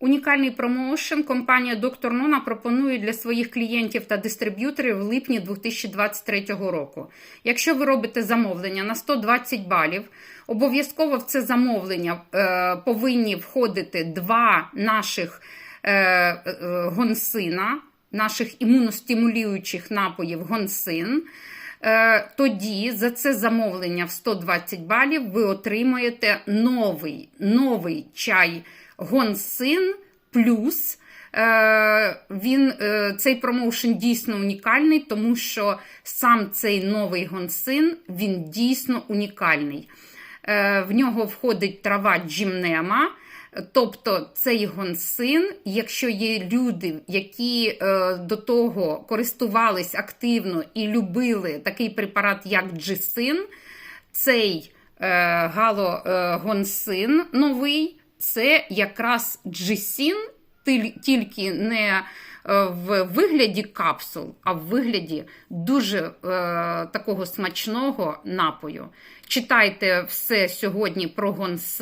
Унікальний промоушен компанія Доктор Нона пропонує для своїх клієнтів та дистриб'юторів в липні 2023 року. Якщо ви робите замовлення на 120 балів, обов'язково в це замовлення е, повинні входити два наших е, е, гонсина, наших імуностимулюючих напоїв гонсин. Е, Тоді за це замовлення в 120 балів ви отримаєте новий, новий чай Гонсин плюс. Е, Він, е, цей промоушен дійсно унікальний, тому що сам цей новий гонсин він дійсно унікальний. Е, В нього входить трава джімнема. Тобто цей гонсин, якщо є люди, які е, до того користувались активно і любили такий препарат, як джисин, цей е, галогонсин новий, це якраз джисін, тільки не е, в вигляді капсул, а в вигляді дуже е, такого смачного напою. Читайте все сьогодні про гонсин.